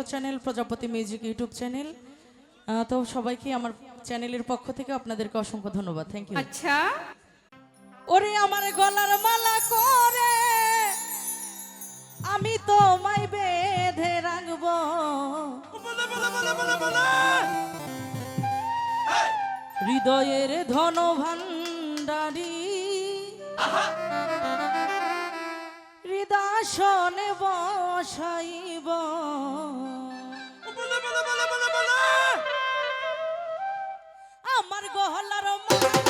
YouTube channel Prajapati music YouTube channel তো সবাইকে আমার চ্যানেলের পক্ষ থেকে আপনাদেরকে অসংখ্য ধন্যবাদ। থ্যাংক ইউ আচ্ছা। ওরে আমার গলার মালা করে আমি তো মাই বেঁধে রাখব। হ্যাঁ। হৃদয়ের ধন ভান্ডারী আসনে বসাইব। আমার গহলার মা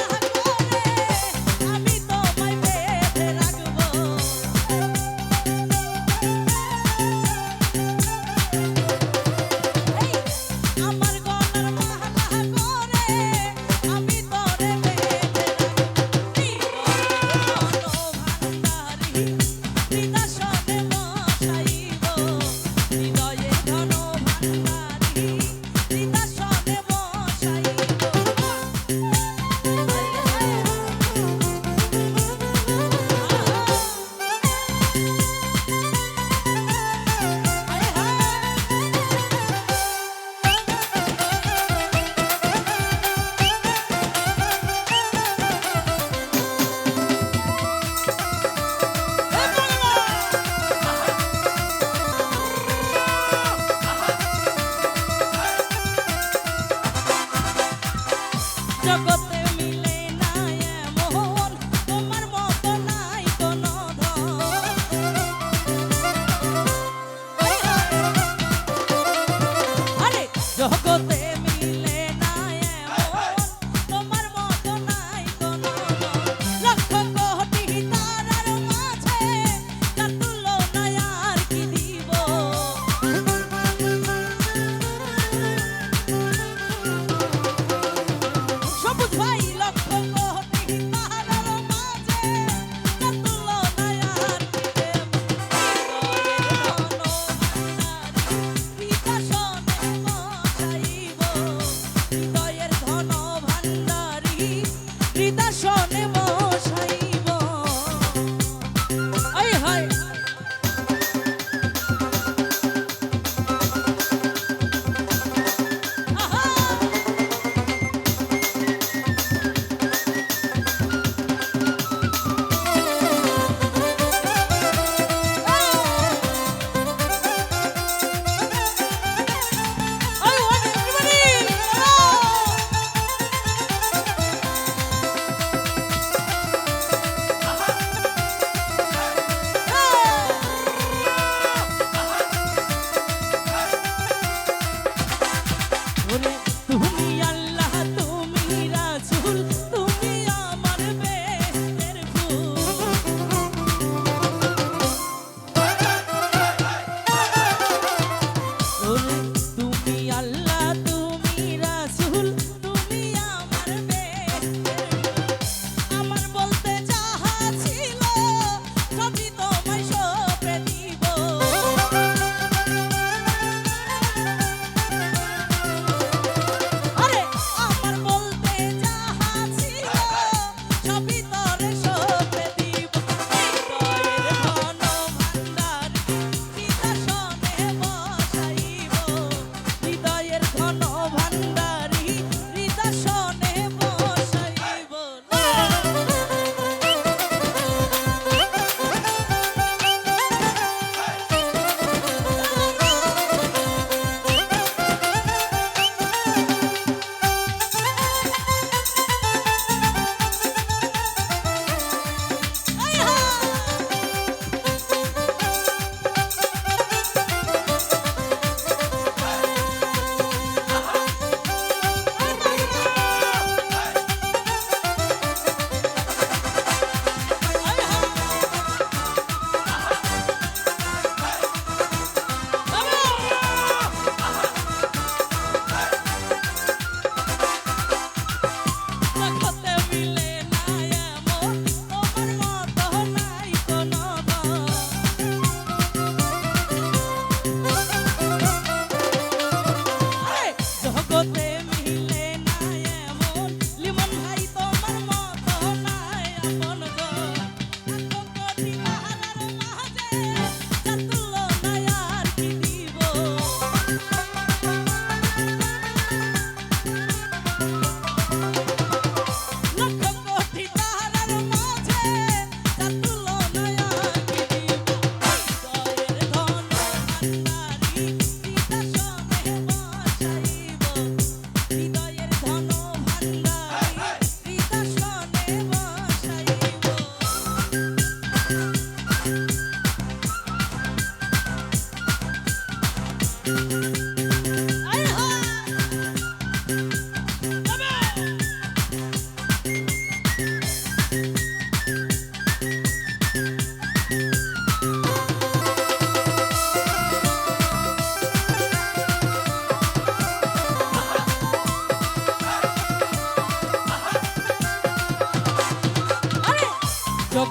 Yo